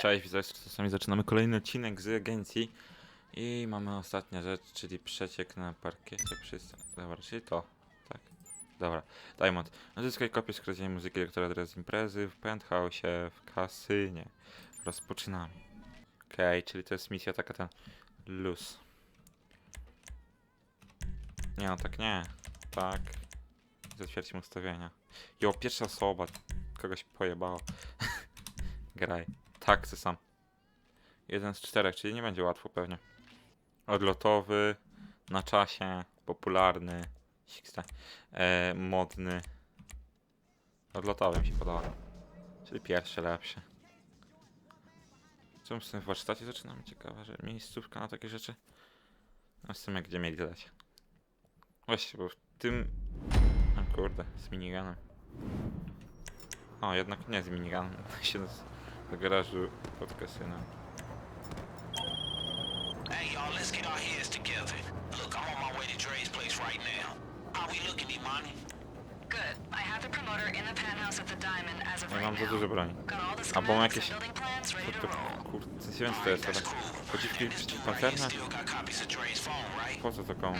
Cześć, widzę, czasami zaczynamy kolejny odcinek z agencji i mamy ostatnia rzecz, czyli przeciek na parkiecie przystań. Dobra, czyli to, tak. Dobra, Diamond. Odzyskaj kopię skradzienej muzyki elektrody z imprezy w penthouse, w kasynie. Rozpoczynamy. Okej, czyli to jest misja taka ten luz. Nie no, tak nie. Tak. Zatwierdźmy ustawienia. Jo, pierwsza osoba. Kogoś pojebało. Graj. Tak, chcę sam. Jeden z czterech, czyli nie będzie łatwo pewnie. Odlotowy, na czasie, popularny, e, modny. Odlotowy mi się podoba. Czyli pierwszy lepszy. Z tym w warsztacie zaczynamy? Ciekawe, że miejscówka na takie rzeczy. No w sumie gdzie mieli dać? Właśnie, bo w tym... O kurde, z miniganem. O, jednak nie z miniganem. się z, do garażu pod kasynem. Hey y'all, let's get our heads together. Look, I'm on my way to Dre's place right now. How we looking, Imani? Good. I have the promoter in the penthouse at the Diamond as of Ja right mam za now. dużo broni. Got all the mam schematics jakieś... and building plans ready To, to to, roll. kurde, nie wiem co to jest, ale... Pociski Right przeciwpancerne? of right? Po co to komu?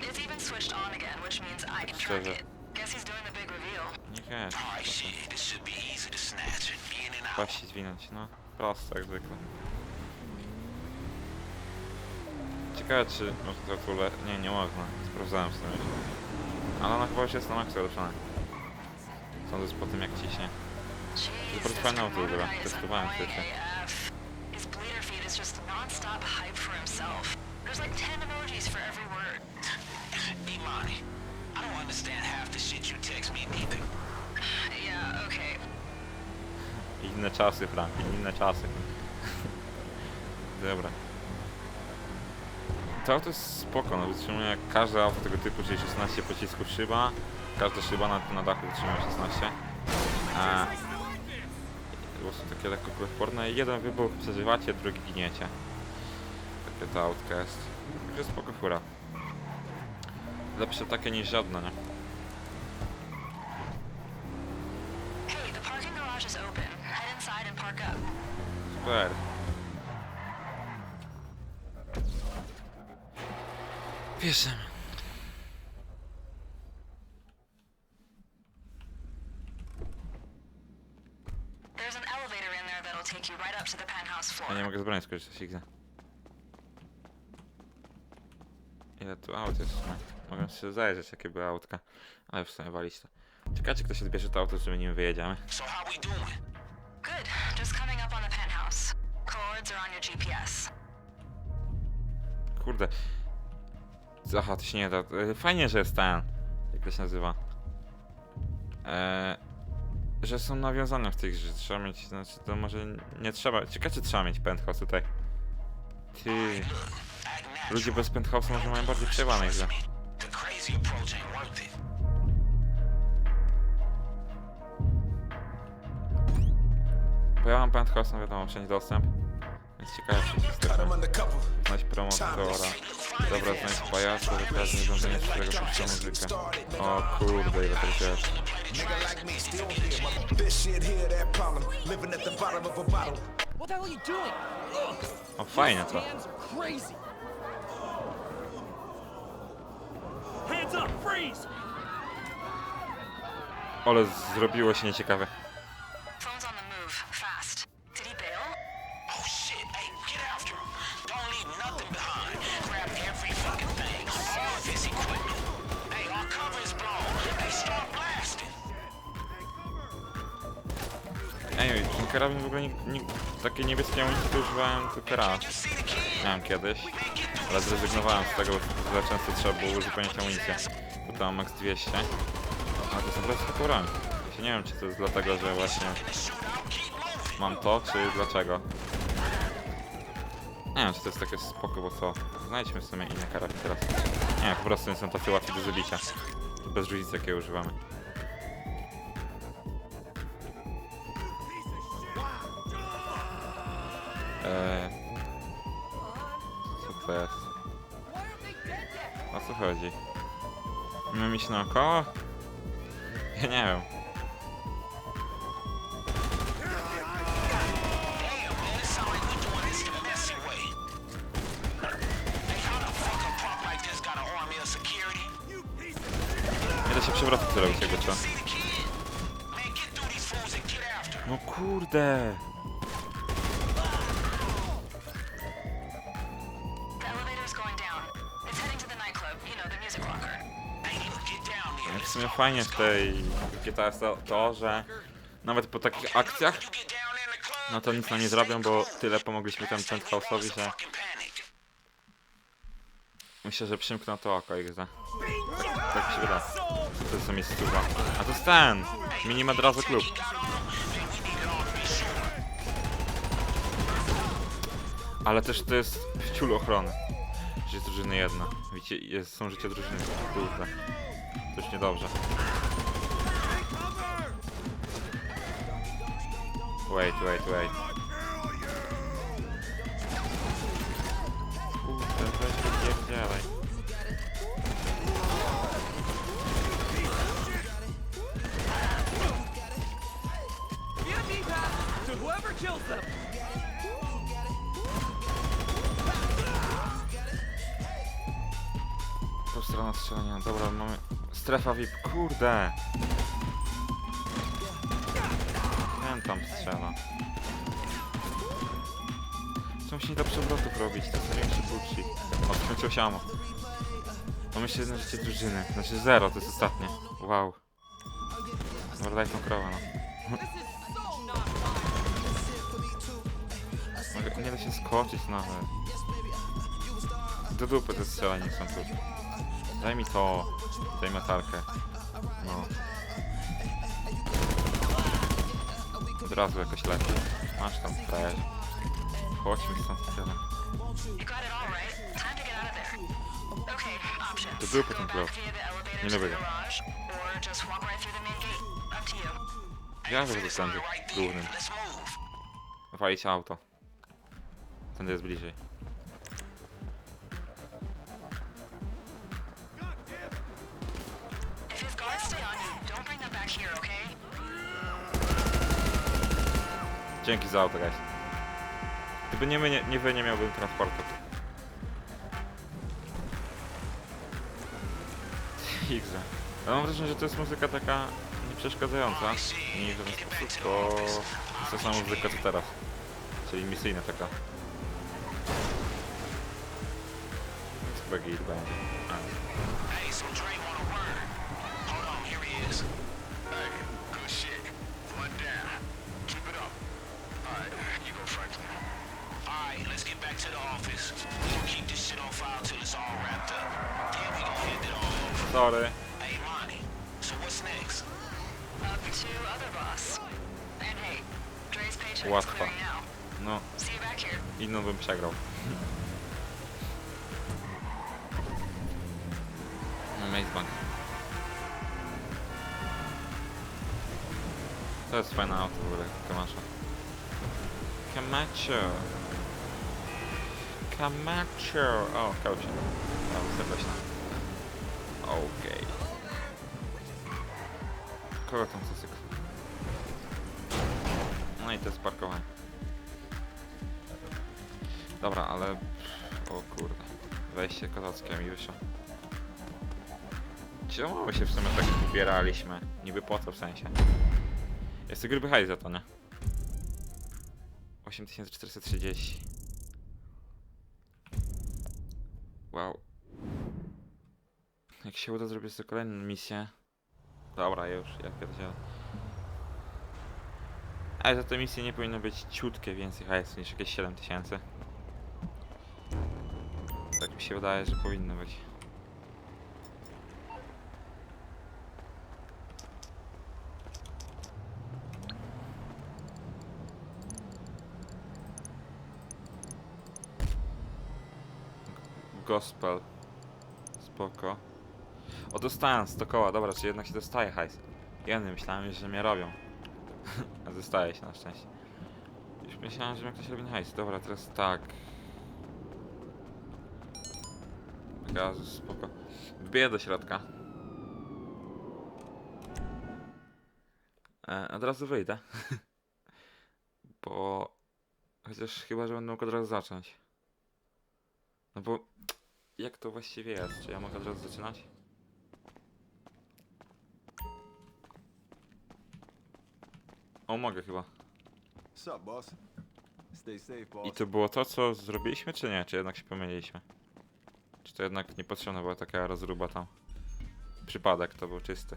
It's even switched on again, which means I can track Szczerze. it. Guess he's doing the big reveal. Nie out. Płaści zwinąć, no. Prosto jak zwykle. Ciekawe czy można to w ogóle... Nie, nie można. Sprawdzałem w sumie. Ale ona chyba już jest na maksa ruszona. Sądząc po tym jak ciśnie. This fajne auto is Testowałem wtedy. There's like 10 emojis for every word. Imani, I don't understand half the shit you text me neither. Yeah, okay. Inne czasy, Franklin, inne czasy. Dobra. To auto jest spoko, no wytrzymuje jak każde auto tego typu, czyli 16 pocisków szyba. Każda szyba na, na dachu wytrzymuje 16. A, bo są takie lekko kuloodporne. Jeden wybuch przeżywacie, drugi giniecie. Takie to autko jest. Także spoko fura. Lepsze takie niż żadne, nie? Hey, Pieszemy. There's an elevator in there that'll take you right up to the penthouse floor. Ja nie mogę z broni skorzystać, Igza. Ile tu aut jest sumie? Mogę się zajrzeć, jakie były autka. Ale w sumie walić to. Czekajcie, kto się odbierze to auto, że nim wyjedziemy. So how we doing? Good. Just coming up on the penthouse. Coords are on your GPS. Kurde. Aha, to się nie da. E, Fajnie, że jest ten. Jak to się nazywa? Eee, że są nawiązane w tych, że trzeba mieć, znaczy to może nie trzeba. Ciekawe, czy trzeba mieć penthouse tutaj. Ty. Ludzie bez penthouse'u może mają bardziej przejebane grze. Bo ja mam penthouse, no wiadomo, wszędzie dostęp. Więc ciekawe, czy się undercover. Znaleźć promotora. Dobra, znajdź pajaca, wykradnij urządzenie, z którego puszcza muzykę. O kurde, ile tego jest. Nigga like me still here. Mother, this nothing behind. Grab every ten karabin w ogóle nie, nie, takie niebieskie amunicje używałem tylko raz. Miałem kiedyś, ale zrezygnowałem z tego, bo za często trzeba było uzupełniać amunicję. Bo to mam max 200. A to są teraz broń. Ja się nie wiem, czy to jest dlatego, że właśnie mam to, czy dlaczego. Nie wiem, czy to jest takie spoko, bo co? Znajdźmy w sumie inne karabin teraz. Nie, po prostu nie są tacy łatwi do zabicia. Bez różnicy, jakie używamy. Eee, co to jest? O co chodzi? Mamy iść naokoło? Ja nie wiem. Locker. Ain't even get down there. No W sumie fajnie w tej GTA jest to, to, że nawet po takich akcjach, no to nic nam nie zrobią, bo tyle pomogliśmy temu penthouse'owi, że myślę, że przymknął to oko XD. Tak mi się wyda. To jest miejscowa. A to jest ten! Mini od razu klub. Ale też to jest w ciulu ochrony. Że jest drużyny jedna. Widzicie, jest, są życie drużyny. Kurde. To już niedobrze. Wait, wait, wait. Kurde, weź wypierdzielaj. Kills them. Po strona strzelania. Dobra, mamy... Strefa VIP. Kurde! Ten tam strzela. Co nie da przewrotów robić? To jest największy bullshit. O, skończyło się ammo. Mamy jeszcze jedno życie drużyny. Znaczy zero, to jest ostatnie. Wow. Dobra, daj tą krowę, no. Nie da się skoczyć nawet. Do dupy te strzelanie są tu. Daj mi to. Daj metalkę. No. Od razu jakoś lepiej. Masz tam frajer. Chodźmy stąd tyle. To był potem elevator Nie lubię go. Ja że dostępny głównym. Walić auto. Tędy jest bliżej. Dzięki za auto, guys. Gdyby nie my, nie, nie wy, nie miałbym transportu. Xze. Ja mam wrażenie, że to jest muzyka taka nieprzeszkadzająca. Nie w żaden sposób, to jest ta sama muzyka co teraz. Czyli misyjna taka. Więc chyba git Hey, so Dre wanna word. Hold on, here he is. Hey, good shit. One down. Keep it up. Alright, you go Franklin. Alright, let's get back to the office. We gonna keep this shit on file till it's all wrapped up. Then we gonna hand it all over. Sorry. Hey, Monty, so what's next? Up to other boss. And hey, Dre's paycheck is Łatwo. clearing now. No, See you back here. inną bym przegrał. Maze Bank. To jest fajne auto w ogóle, Camacho. Camacho. Camacho. O, kaucie. O, serdecznie. Okej. Kogo tam zasyk? No i to jest parkowanie. Dobra, ale... O kurde. Wejście kozackie mi wyszło. Czemu my się w sumie tak ubieraliśmy? Niby po co w sensie? Jest to gruby hajs za to, nie? 8430. Wow. Jak się uda zrobić sobie kolejną misję. Dobra, już, ja pierdzielę. Ale za te misje nie powinno być ciutkie więcej hajsu niż jakieś 7000. Tak mi się wydaje, że powinno być. Gospel. Spoko. O, dostałem 100 koła, dobra, czy jednak się dostaje hajs. Jeny, myślałem, że mnie robią. A dostaje się na szczęście. Już Myślałem, że mnie ktoś robi hajs. Dobra, teraz tak. Gazu, spoko. Wbiję do środka. E, od razu wyjdę. bo... Chociaż chyba, że będę mógł od razu zacząć. No bo... Jak to właściwie jest? Czy ja mogę od razu zaczynać? O, mogę chyba. Boss? Stay safe, boss. I to było to, co zrobiliśmy, czy nie? Czy jednak się pomyliliśmy? Czy to jednak niepotrzebna była taka rozruba tam? Przypadek to był czysty.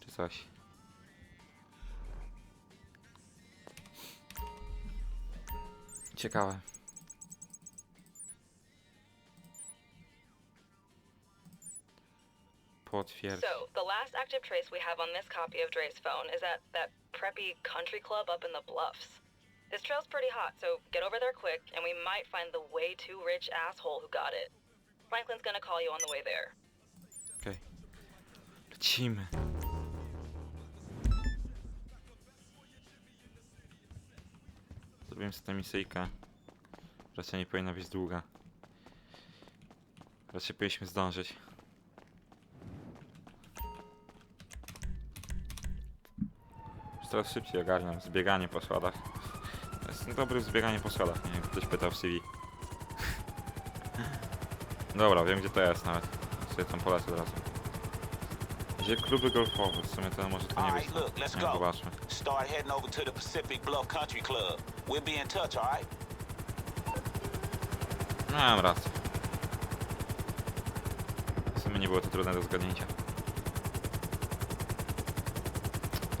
Czy coś? Ciekawe. So, the last active trace we have on this copy of Dre's phone is at that preppy country club up in the bluffs. This trail's pretty hot, so get over there quick, and we might find the way too rich asshole who got it. Franklin's gonna call you on the way there. Okej. Lecimy. Zrobiłem sobie tę misyjkę. Raczej nie powinna być długa. Raczej powinniśmy zdążyć. Teraz szybciej ogarniam zbieganie po schodach. Jestem dobry w zbieganie po schodach, nie wiem, ktoś pytał w CV. Dobra, wiem gdzie to jest nawet. Sobie tam polecę od razu. Gdzie kluby golfowe? W sumie to może to nie być. Nie, zobaczmy. Start heading over to the Pacific Bluff Country Club. We'll be in touch, alright? Miałem rację. W sumie nie było to trudne do zgadnięcia.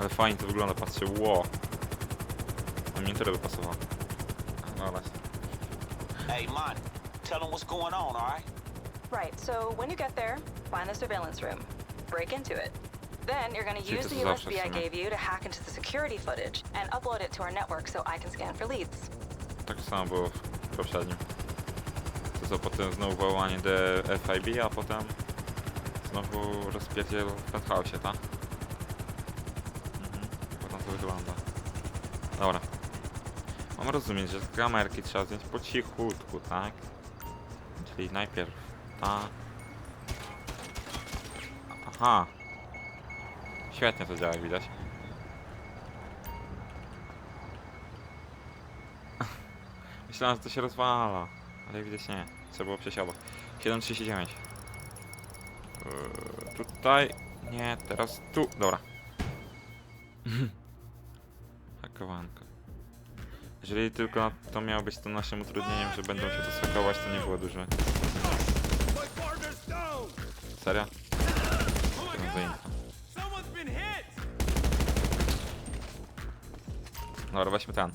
Ale fajnie to wygląda, patrzcie, ło. A mnie tyle by pasowało. No ale... Hey, Monty, tell them what's going on, alright? Right, so when you get there, find the surveillance room, break into it. Then you're gonna use the USB I gave you to hack into the security footage and upload it to our network so I can scan for leads. Tak samo było w poprzednim. To co potem znowu wołanie do FIB, a potem znowu rozpierdziel w penthouse'ie, tak? To wygląda. Dobra. Mam rozumieć, że z kamerki trzeba zdjąć po cichutku, tak? Czyli najpierw ta... Aha! Świetnie to działa, jak widać. Myślałem, że to się rozwala, ale widać nie. Trzeba było przejść obok. 7.39. Yy, tutaj. Nie, teraz tu. Dobra. Jeżeli tylko to miało być to naszym utrudnieniem, że będą się doskakować, to nie było duże. Serio? To! Dobra, weźmy ten.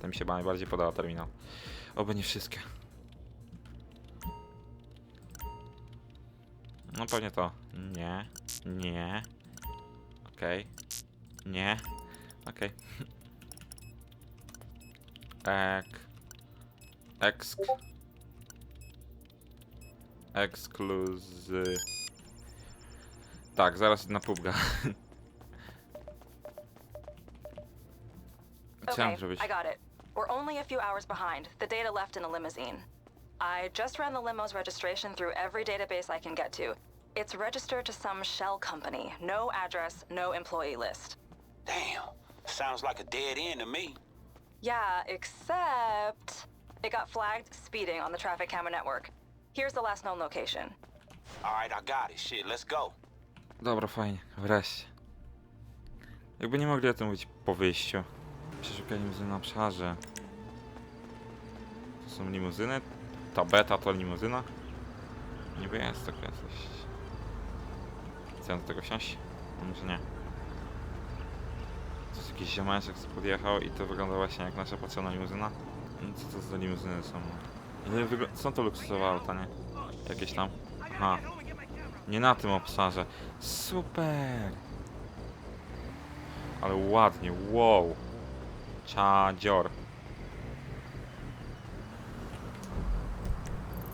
Ten mi się najbardziej podoba terminal. Oby nie wszystkie. No pewnie to. Nie. Nie. Okej. Nie. Okej. Ek. Exk. Ekskluzy. Tak, zaraz na pubga. Co Okay, zrobić? I got it. We're only a few hours behind. The data left in a limousine. I just ran the limo's registration through every database I can get to. It's registered to some shell company. No address, no employee list. Damn, sounds like a dead end to me. Yeah, except it got flagged speeding on the traffic camera network. Here's the last known location. Alright, I got it. Shit, let's go. Dobra, fajnie, wreszcie. Jakby nie mogli o tym mówić po wyjściu. Przeszukanie limuzyny na obszarze. To są limuzyny? Ta beta to limuzyna? Niby jest taka coś. Chcę do tego wsiąść? A może nie. Jakiś ziomeczek, podjechał i to wygląda właśnie jak nasza patrzona limuzyna. No co to za limuzyny są? Wygl- są to luksusowe auta, nie? Jakieś tam. Aha. Nie na tym obszarze. Super! Ale ładnie, wow! Czadzior.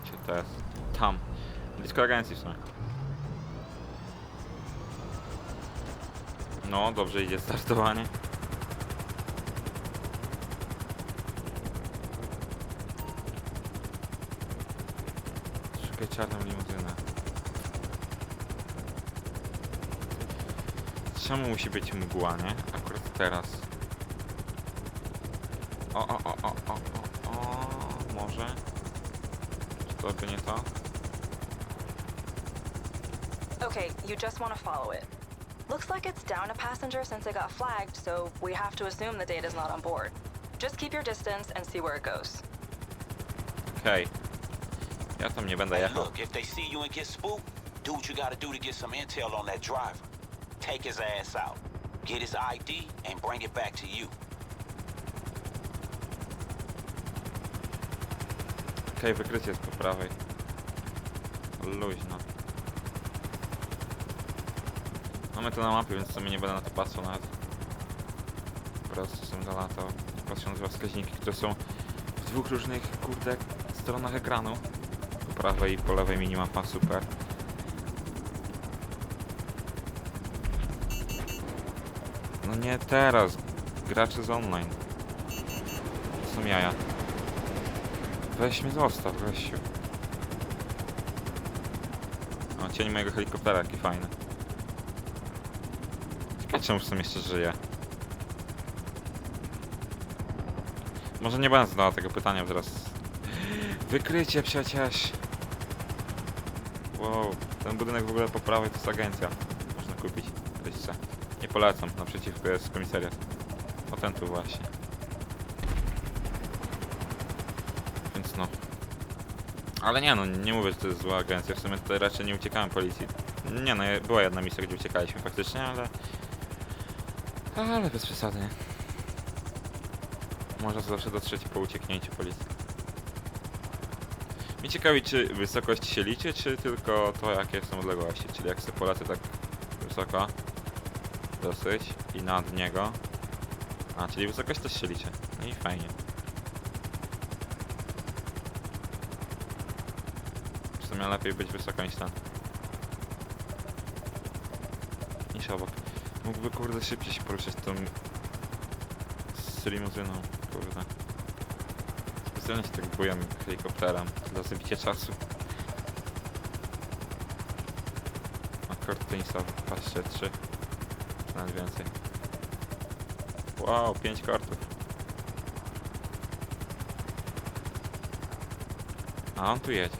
Gdzie to jest? Tam. Blisko agencji w sumie. No, dobrze idzie startowanie. Szukaj czarną limuzynę. Czemu musi być mgła, nie? Akurat teraz. O, o, o, o, o, o, o, może? Czy to by nie to? Okay, you just want to follow it. Looks like it's down a passenger since it got flagged, so we have to assume the data's not on board. Just keep your distance and see where it goes. Okej. Ja tam nie będę Hey, jechał. look, if they see you and get spooked, do what you gotta do to get some intel on that driver. Take his ass out, get his ID, and bring it back to you. Okej, wykrycie jest po prawej. Luźno. Mamy to na mapie, więc sobie nie będę na to patrzył nawet. Po prostu sobie zalatał. Patrząc na wskaźniki, które są w dwóch różnych, kurde, stronach ekranu. Po prawej i po lewej minimapa, super. No nie teraz. Gracze z online. To są jaja. Weź mnie zostaw, gościu. O, cień mojego helikoptera, jaki fajny. Ciekawe czemu w sumie jeszcze żyje. Może nie będę zadała tego pytania teraz. Wykrycie przecież! Wow, ten budynek w ogóle po prawej to jest agencja. Można kupić. Jeszcze. Nie polecam, naprzeciwko jest komisariat. O ten tu właśnie. Więc no. Ale nie no, nie mówię, że to jest zła agencja. W sumie tutaj raczej nie uciekałem policji. Nie no, była jedna misja, gdzie uciekaliśmy faktycznie, ale... Ale bez przesady? Można zawsze dotrzeć po ucieknięciu policji. Mnie ciekawi, czy wysokość się liczy, czy tylko to, jakie są odległości. Czyli jak sobie polecę tak wysoko, dosyć, i nad niego. A, czyli wysokość też się liczy. No i fajnie. W sumie lepiej być wysoko niż ten. Niż obok. Mógłby kurde szybciej się poruszać tą z limuzyną, kurde. Specjalnie się tak bujam helikopterem dla zabicia czasu. A kort tenisowy, patrzcie, trzy. Nawet więcej. Wow, pięć kortów. A on tu jedzie.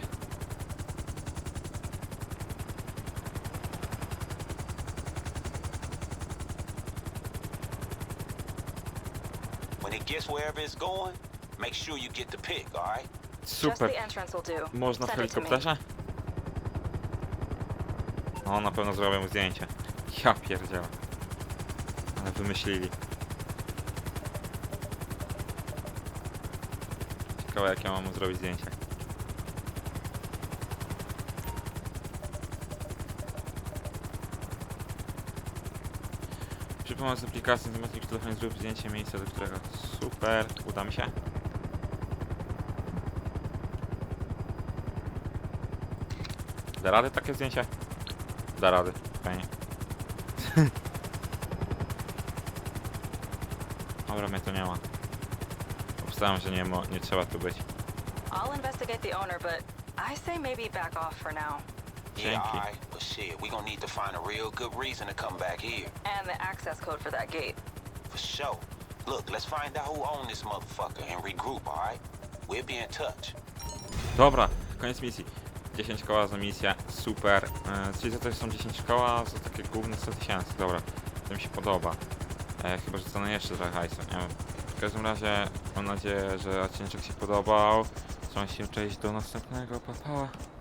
When it gets wherever it's going, make sure you get the pick, alright? Just Super. the entrance will do. Można w Send it to me. helikopterze? O, na pewno zrobię mu zdjęcie. Ja pierdzielę. Ale wymyślili. Ciekawe jak ja mam mu zrobić zdjęcie. Przy pomocy aplikacji zamiast w telefonie zrób zdjęcie miejsca, do którego... Super, uda mi się. Da rady takie zdjęcie? Da rady, fajnie. Dobra, mnie to nie ma. Obstałem, że nie, mo- nie trzeba tu być. I'll investigate the owner, but I say maybe back off for now. Yeah, alright, but shit, we gonna need to find a real good reason to come back here. And the access code for that gate. For sure. Look, let's find out who owned this motherfucker and regroup, alright? We'll be in touch. Dobra, koniec misji. 10 koła za misję, super. E, czyli za to są 10 koła, za takie główne 100 tysięcy, dobra. To mi się podoba. E, chyba, że dostanę jeszcze trochę hajsu, nie wiem. W każdym razie mam nadzieję, że odcinek się podobał. Trzymaj się, cześć, do następnego, pa pa.